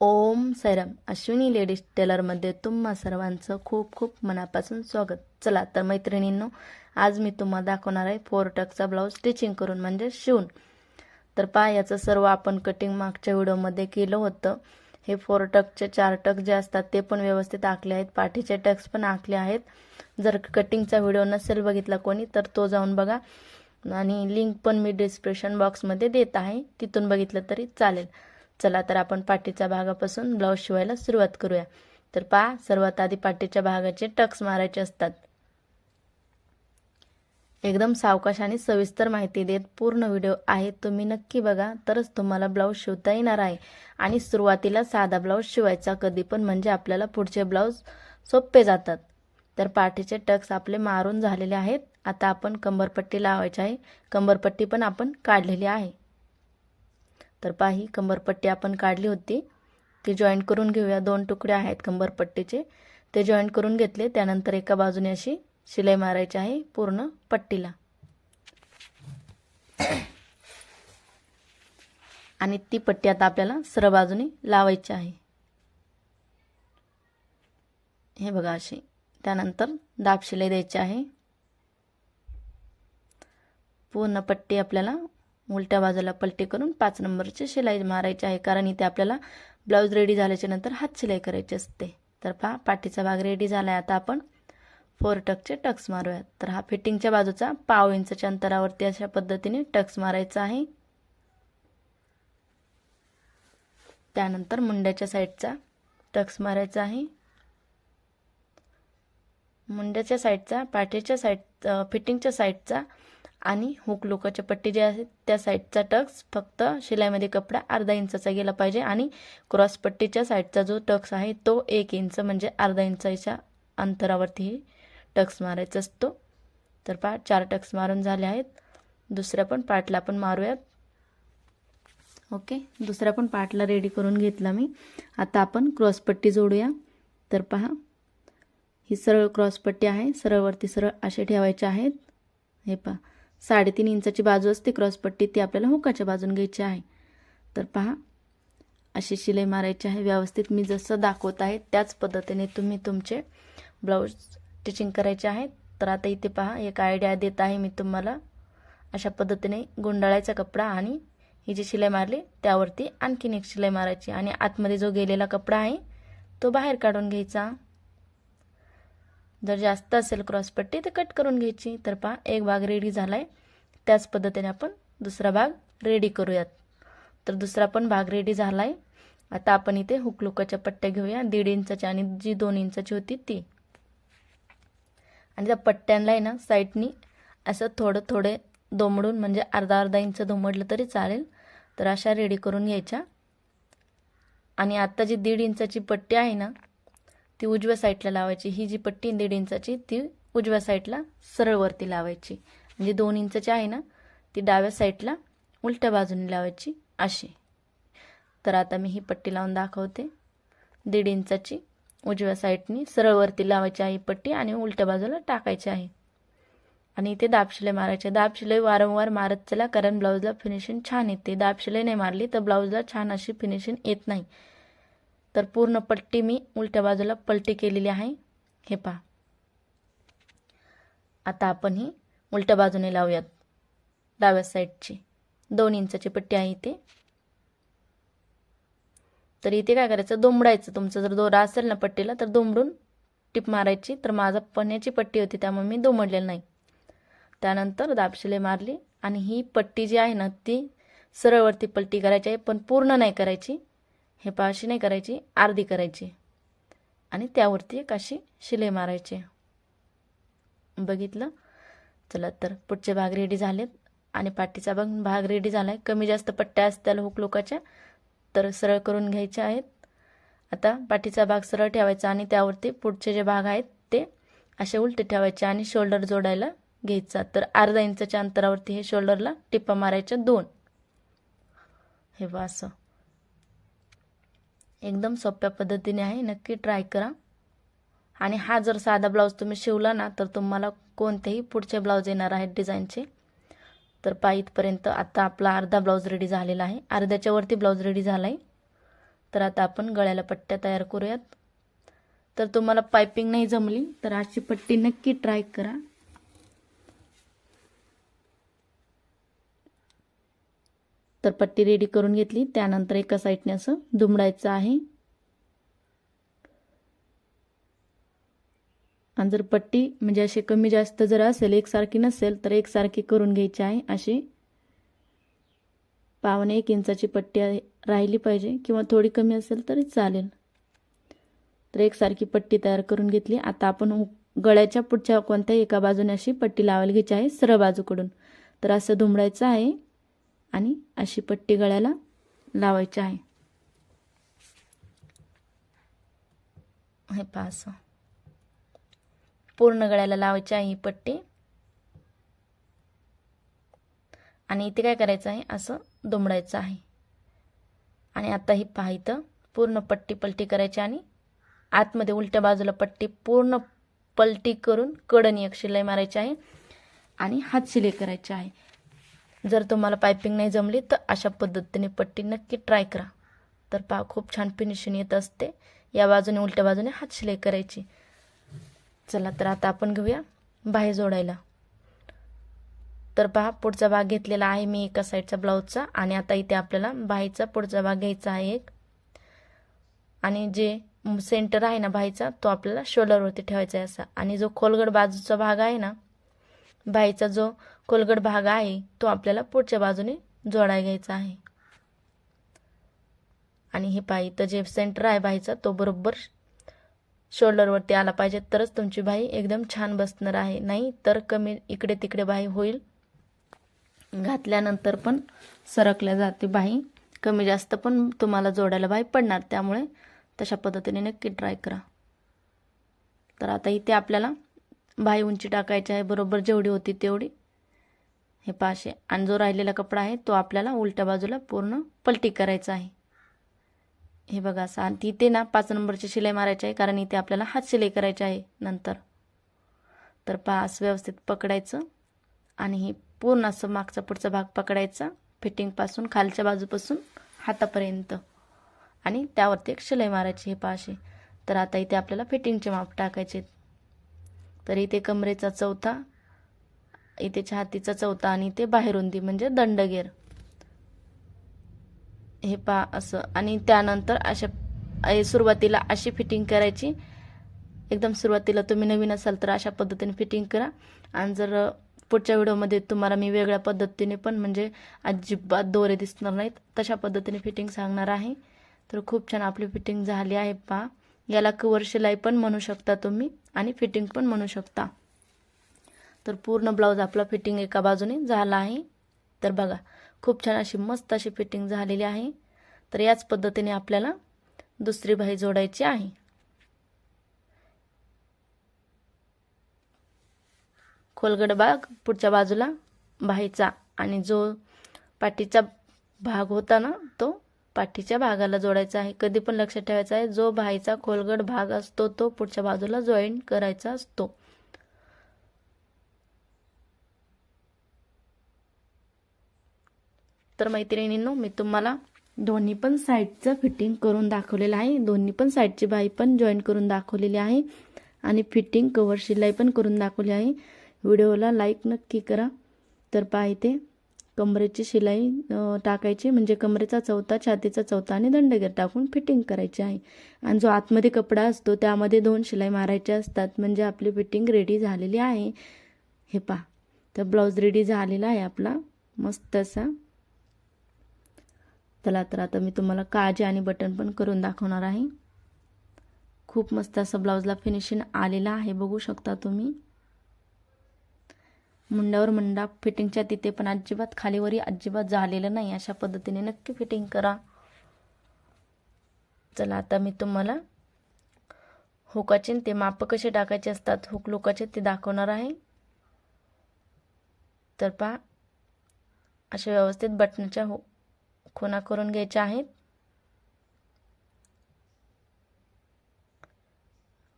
ओम Sairam. Ashwini ladies टेलरमध्ये तुम्हा सर्वांचं खूप खूप मनापासून स्वागत. चला तर मैत्रिणींनो आज मी तुम्हाला दाखवणार आहे फोर टकचा ब्लाऊज स्टिचिंग करून म्हणजे शिवून. तर पहा याचं सर्व आपण कटिंग मागच्या व्हिडिओमध्ये केलं होतं. हे फोर टकचे चार टक जे असतात ते पण व्यवस्थित आखले आहेत. पाठीचे टक्स पण आखले आहेत. जर कटिंगचा व्हिडिओ नसेल बघितला कोणी तर तो जाऊन बघा. आणि लिंक पण मी डिस्क्रिप्शन बॉक्समध्ये देत आहे. तिथून बघितलं तरी चालेल. चला तर आपण पाठीच्या भागापासून ब्लाऊज शिवायला सुरुवात करूया. तर पहा सर्वात आधी पाठीच्या भागाचे टक्स मारायचे असतात. एकदम सावकाश आणि सविस्तर माहिती देत पूर्ण व्हिडिओ आहे तुम्ही नक्की बघा. तरच तुम्हाला ब्लाऊज शिवता येणार आहे. आणि सुरुवातीला साधा ब्लाऊज शिवायचा कधी पण म्हणजे आपल्याला पुढचे ब्लाऊज सोपे जातात. तर पाठीचे टक्स आपले मारून झालेले आहेत. आता आपण कंबरपट्टी लावायची आहे. कंबरपट्टी पण आपण काढलेली आहे. तर पाही कंबरपट्टी आपण काढली होती. ती जॉईंट करून घेऊया. दोन तुकडे आहेत कंबरपट्टीचे. ते जॉईंट करून घेतले. त्यानंतर एका बाजूने अशी शिलाई मारायची आहे पूर्ण पट्टीला. आणि ती पट्टी आता आपल्याला सरळ बाजूने लावायची आहे. हे बघा अशी. त्यानंतर दाब शिलाई द्यायची आहे. पूर्ण पट्टी आपल्याला उलट्या बाजूला पलटी करून पाच नंबरची शिलाई मारायची आहे कारण इथे आपल्याला ब्लाऊज रेडी झाल्याच्यानंतर हात शिलाई करायची असते. तर पहा पाठीचा भाग रेडी झाला आहे आता आपण फोर टक्सचे टक्स मारूयात. तर हा फिटिंगच्या बाजूचा पाव इंचच्या अंतरावरती अशा पद्धतीने टक्स मारायचा आहे. त्यानंतर मुंड्याच्या साईडचा टक्स मारायचा आहे. मुंड्याच्या साईडचा पाठीच्या साईड फिटिंगच्या साईडचा आणि हुक लोकाच्या पट्टी जे आहे त्या साईडचा टक्स फक्त शिलाईमध्ये कपडा अर्धा इंचाचा गेला पाहिजे आणि क्रॉस पट्टीच्या साईडचा जो टक्स आहे तो एक इंच म्हणजे अर्धा इंचाच्या अंतरावरती टक्स मारायचा असतो. तर पा चार टक्स मारून झाले आहेत. दुसऱ्या पण पार्टला पण मारूयात. ओके दुसऱ्या पण पार्टला रेडी करून घेतला मी. आता आपण क्रॉसपट्टी जोडूया. तर पहा ही सरळ क्रॉसपट्टी आहे. सरळवरती सरळ असे ठेवायचे आहेत. हे पहा. साडेतीन इंचाची बाजू असते क्रॉसपट्टी ती आपल्याला हुकाच्या बाजून घ्यायची आहे. तर पहा. अशी शिलाई मारायची आहे. व्यवस्थित मी जसं दाखवत आहे त्याच पद्धतीने तुम्ही तुमचे ब्लाऊज स्टिचिंग करायचे आहेत तर आता इथे पहा एक आयडिया देत आहे मी तुम्हाला. अशा पद्धतीने गुंडाळायचा कपडा आणि ही जी शिलाई मारली त्यावरती आणखीन एक शिलाई मारायची. आणि आतमध्ये जो गेलेला कपडा आहे तो बाहेर काढून घ्यायचा. जर जास्त असेल क्रॉसपट्टी तर कट करून घ्यायची. तर पहा एक भाग रेडी झाला आहे त्याच पद्धतीने आपण दुसरा भाग रेडी करूयात. तर दुसरा पण भाग रेडी झाला आहे आता आपण इथे हुकलुकाच्या पट्ट्या घेऊया. दीड इंचाची आणि जी दोन इंचाची होती ती. आणि त्या पट्ट्यांना आहे ना साईडनी असं थोडं थोडे दोमडून म्हणजे अर्धा अर्धा इंच दोमडलं तरी चालेल. तर अशा रेडी करून घ्यायच्या. आणि आत्ता जी दीड इंचाची पट्टी आहे ना ती उजव्या साईडला लावायची. ही जी पट्टी दीड इंचाची ती उजव्या साईडला सरळवरती लावायची. म्हणजे दोन इंचाची आहे ना ती डाव्या साईडला उलट्या बाजूने लावायची अशी. तर आता मी ही पट्टी लावून दाखवते. दीड इंचाची उजव्या साईडनी सरळवरती लावायची आहे पट्टी आणि उलट्या बाजूला टाकायची आहे. आणि इथे दाबशिलाई मारायचे दाबशिलाई वारंवार मारत चला कारण ब्लाऊजला फिनिशिंग छान येते. दाबशिलाई नाही मारली तर ब्लाऊजला छान अशी फिनिशिंग येत नाही. तर पूर्ण पट्टी मी उलट्या बाजूला पलटी केलेली आहे. हे पहा. आता आपण ही उलट्या बाजूने लावूयात. डाव्या साईडची दोन इंचाची पट्टी आहे इथे. तर इथे काय करायचं? दोंबडायचं तुमचं जर दोरा असेल ना पट्टीला तर दोंबडून टिप मारायची. तर माझा पण्याची पट्टी होती त्यामुळे मी दोमडलेलं नाही. त्यानंतर दाबशिले मारली. आणि ही पट्टी जी आहे ना ती सरळवरती पलटी करायची आहे पण पूर्ण नाही करायची. हे पाशी नाही करायची अर्धी करायची. आणि त्यावरती एक अशी शिलाई मारायची. बघितलं? चला तर पुढचे भाग रेडी झालेत. आणि पाठीचा भाग भाग रेडी झाला आहे कमी जास्त पट्ट्या असत्याला हुक लोकाच्या तर सरळ करून घ्यायच्या आहेत. आता पाठीचा भाग सरळ ठेवायचा आणि त्यावरती पुढचे जे भाग आहेत ते असे उलटे ठेवायचे आणि शोल्डर जोडायला घ्यायचा. तर अर्धा इंचाच्या अंतरावरती हे शोल्डरला टिप्पा मारायच्या दोन. हे बा असं. एकदम सोप्या पद्धतीने आहे नक्की ट्राय करा. आणि हा जर साधा ब्लाऊज तुम्ही शिवला ना तर तुम्हाला कोणतेही पुढचे ब्लाऊज येणार आहेत डिझाईनचे तर पा इथपर्यंत आता आपला अर्धा ब्लाऊज रेडी झालेला आहे. अर्ध्याच्या वरती ब्लाऊज रेडी झाला आहे तर आता आपण गळ्याला पट्ट्या तयार करूयात. तर तुम्हाला पायपिंग नाही जमली तर अशी पट्टी नक्की ट्राय करा. तर पट्टी रेडी करून घेतली. त्यानंतर एका साईडने असं दुमडायचं आहे. आणि जर पट्टी म्हणजे अशी कमी जास्त जर असेल एकसारखी नसेल तर एकसारखी करून घ्यायची आहे. अशी पावणे एक इंचाची पट्टी आहे- राहिली पाहिजे. किंवा थोडी कमी असेल तरी चालेल. तर एकसारखी पट्टी तयार करून घेतली. आता आपण गळ्याच्या पुढच्या कोणत्याही एका बाजूने अशी पट्टी लावायला घ्यायची आहे सरळ बाजूकडून. तर असं धुमडायचं आहे. आणि अशी पट्टी गळ्याला लावायची आहे. हे पहा असं. पूर्ण गळ्याला लावायची आहे ही पट्टी. आणि इथे काय करायचं आहे? असं दुमडायचं आहे. आणि आता ही पहा इथं पूर्ण पट्टी पलटी करायची आणि आतमध्ये उलट्या बाजूला पट्टी पूर्ण पलटी करून कडनी एक शिलाई मारायची आहे. आणि हात शिलाई करायची आहे. जर तुम्हाला पायपिंग नाही जमली तर अशा पद्धतीने पट्टी नक्की ट्राय करा. तर पहा खूप छान फिनिशिंग येत असते. या बाजूने उलट्या बाजूने हात शिलाई करायची. चला तर आता आपण घेऊया बाहेर जोडायला. तर पहा पुढचा भाग घेतलेला आहे मी एका साईडचा ब्लाऊजचा आणि आता इथे आपल्याला बाहीचा पुढचा भाग घ्यायचा आहे एक. आणि जे सेंटर आहे ना बाहीचा तो आपल्याला शोल्डरवरती ठेवायचा आहे असा. आणि जो खोलगड बाजूचा भाग आहे ना बाहीचा जो खोलगड भाग आहे तो आपल्याला पुढच्या बाजूने जोडाय घ्यायचा आहे. आणि हे पाही तर जे सेंटर आहे बाईचा तो बरोबर शोल्डरवरती आला पाहिजे. तरच तुमची बाई एकदम छान बसणार आहे. नाही तर कमी इकडे तिकडे बाई होईल. घातल्यानंतर पण सरकल्या जाते बाई कमी जास्त पण तुम्हाला जोडायला बाई पडणार. त्यामुळे तशा पद्धतीने नक्की ट्राय करा. तर आता इथे आपल्याला बाई उंची टाकायची आहे. बरोबर जेवढी होती तेवढी. हे पाशे आणि जो राहिलेला कपडा आहे तो आपल्याला उलट्या बाजूला पूर्ण पलटी करायचा आहे. हे बघा असं. आणि तिथे ना पाच नंबरची शिलाई मारायची आहे कारण इथे आपल्याला हात शिलाई करायची आहे नंतर. तर पास व्यवस्थित पकडायचं. आणि हे पूर्ण असं मागचा पुढचा भाग पकडायचा फिटिंगपासून खालच्या बाजूपासून हातापर्यंत. आणि त्यावरती एक शिलाई मारायची हे पाशे तर आता इथे आपल्याला फिटिंगचे माप टाकायचे तर इथे कमरेचा चौथा इथे छातीचा चौथा आणि इथे बाहेरून म्हणजे दंडगेर. हे पा असं. आणि त्यानंतर अशा सुरुवातीला अशी फिटिंग करायची. एकदम सुरुवातीला तुम्ही नवीन असाल तर अशा पद्धतीने फिटिंग करा. आणि जर पुढच्या व्हिडिओमध्ये तुम्हाला मी वेगळ्या पद्धतीने पण म्हणजे अजिबात दोरे दिसणार नाहीत तशा पद्धतीने फिटिंग सांगणार आहे. तर खूप छान आपली फिटिंग झाली आहे पहा. याला कवर शिलाई पण म्हणू शकता तुम्ही आणि फिटिंग पण म्हणू शकता. तर पूर्ण ब्लाऊज आपला फिटिंग एका बाजूने झाला आहे. तर बघा खूप छान अशी मस्त अशी फिटिंग झालेली आहे. तर याच पद्धतीने आपल्याला दुसरी बाही जोडायची आहे. खोलगड भाग पुढच्या बाजूला बाहीचा आणि जो पाठीचा भाग होता ना तो पाठीच्या भागाला जोडायचा आहे. कधी पण लक्षात ठेवायचं आहे जो बाहीचा खोलगड भाग असतो तो पुढच्या बाजूला जॉईन करायचा असतो. तर मैत्रिणींनो मी तुम्हाला दोन्ही पण साईडचं फिटिंग करून दाखवलेलं आहे. दोन्ही पण साईडची बाई पण जॉईन करून दाखवलेली आहे. आणि फिटिंग कवर शिलाई पण करून दाखवली आहे. व्हिडिओला लाईक नक्की करा. तर पाहिजे कमरेची शिलाई टाकायची. म्हणजे कमरेचा चौथा छातीचा चौथा आणि दंडगेर टाकून फिटिंग करायची आहे. आणि जो आतमध्ये कपडा असतो त्यामध्ये दोन शिलाई मारायच्या असतात. म्हणजे आपली फिटिंग रेडी झालेली आहे. हे पहा. तर ब्लाऊज रेडी झालेला आहे आपला. मस्त असा. चला तर आता मी तुम्हाला काजे आणि बटन पण करून दाखवणार आहे. खूप मस्त असं ब्लाऊजला फिनिशिंग आलेलं आहे बघू शकता तुम्ही. मुंड्यावर मुंडा फिटिंगच्या तिथे पण अजिबात खालीवरी अजिबात झालेलं नाही अशा पद्धतीने नक्की फिटिंग करा. चला आता मी तुम्हाला हुकाचे ते माप कसे टाकायचे असतात हुक लोकाचे ते दाखवणार आहे. तर पहा अशा व्यवस्थित बटनाच्या हो खुणा करून घ्यायच्या आहेत.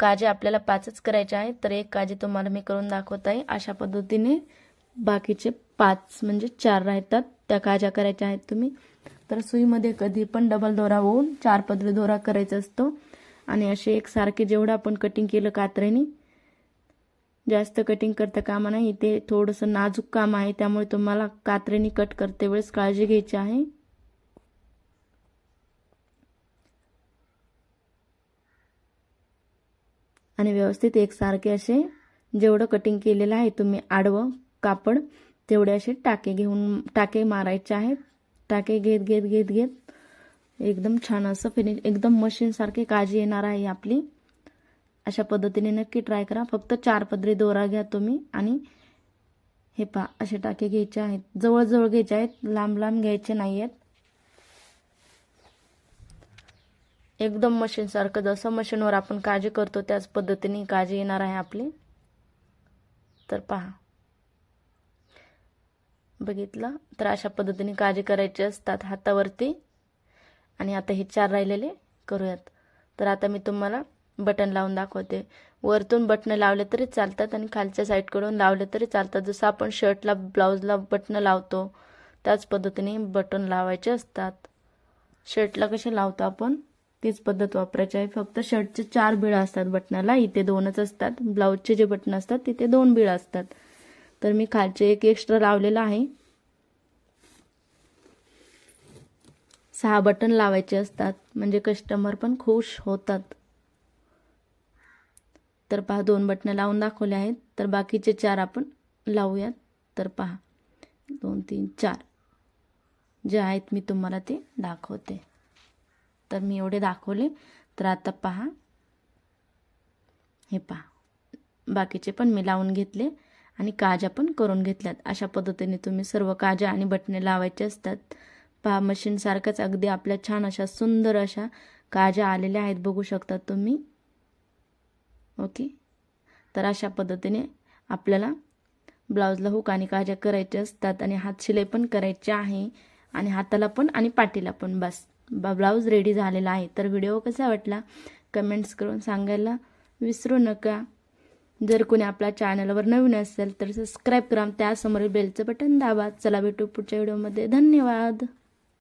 काजे आपल्याला पाचच करायचे आहेत तर एक काजे तुम्हाला मी करून दाखवत आहे. अशा पद्धतीने बाकीचे पाच म्हणजे चार राहतात त्या काज्या करायच्या आहेत तुम्ही. तर सुईमध्ये कधी पण डबल दोरा होऊन चार पदरी दोरा करायचा असतो. आणि असे एकसारखे जेवढं आपण कटिंग केलं कात्रेने जास्त कटिंग करता कामा नाही. ते थोडंसं नाजूक काम आहे त्यामुळे तुम्हाला कात्रेने कट करते वेळेस काळजी घ्यायची आहे. आणि व्यवस्थित एकसारखे असे जेवढं कटिंग केलेलं आहे तुम्ही आडवं कापड तेवढे असे टाके घेऊन टाके मारायचे आहेत. टाके घेत घेत घेत घेत. एकदम छान असं फिनिश एकदम मशीनसारखी काळजी येणार आहे आपली. अशा पद्धतीने नक्की ट्राय करा. फक्त चार पदरी दोरा घ्या तुम्ही आणि हे पा असे टाके घ्यायचे आहेत. जवळजवळ घ्यायचे आहेत. लांब लांब घ्यायचे नाही आहेत एकदम मशीनसारखं जसं मशीनवर आपण काळजी करतो त्याच पद्धतीने काळजी येणार आहे आपली. तर पहा. बघितलं? तर अशा पद्धतीने काळजी करायची असतात हातावरती. आणि आता हे चार राहिलेले करूयात. तर आता मी तुम्हाला बटन लावून दाखवते. वरतून बटणं लावले तरी चालतात आणि खालच्या साईडकडून लावले तरी चालतात. जसं आपण शर्टला ब्लाऊजला बटणं लावतो त्याच पद्धतीने बटन लावायचे असतात. शर्टला कसे लावतो आपण? तीच पद्धत वापरायची आहे. फक्त शर्टचे चार बिळं असतात बटनाला इथे दोनच असतात. ब्लाऊजचे जे बटन असतात तिथे दोन बिळं असतात. तर मी खालचे एक एक्स्ट्रा लावलेलं आहे. सहा बटन लावायचे असतात. म्हणजे कस्टमर पण खुश होतात. तर पहा दोन बटणं लावून दाखवले आहेत. तर बाकीचे चार आपण लावूयात. तर पहा दोन तीन चार. जे आहेत मी तुम्हाला ते दाखवते. तर मी एवढे दाखवले. तर आता पहा. हे पहा. बाकीचे पण मी लावून घेतले आणि काजा पण करून घेतल्यात. अशा पद्धतीने तुम्ही सर्व काजा आणि बटणे लावायचे असतात. पहा मशीनसारखंच अगदी आपल्या छान अशा सुंदर अशा काजा आलेल्या आहेत. बघू शकता तुम्ही. ओके. तर अशा पद्धतीने आपल्याला ब्लाऊजला हुक आणि काजा करायचे असतात आणि हात शिलाई पण करायचे आहे. आणि हाताला पण आणि पाठीला पण बस. ब्लाऊज रेडी झालेला आहे. तर व्हिडिओ कसा वाटला? कमेंट्स करून सांगायला विसरू नका. जर कोणी आपल्या चॅनलवर नवीन असेल तर सबस्क्राईब करा. त्यासमोरील बेलचं बटन दाबा. चला भेटू पुढच्या व्हिडिओमध्ये. धन्यवाद.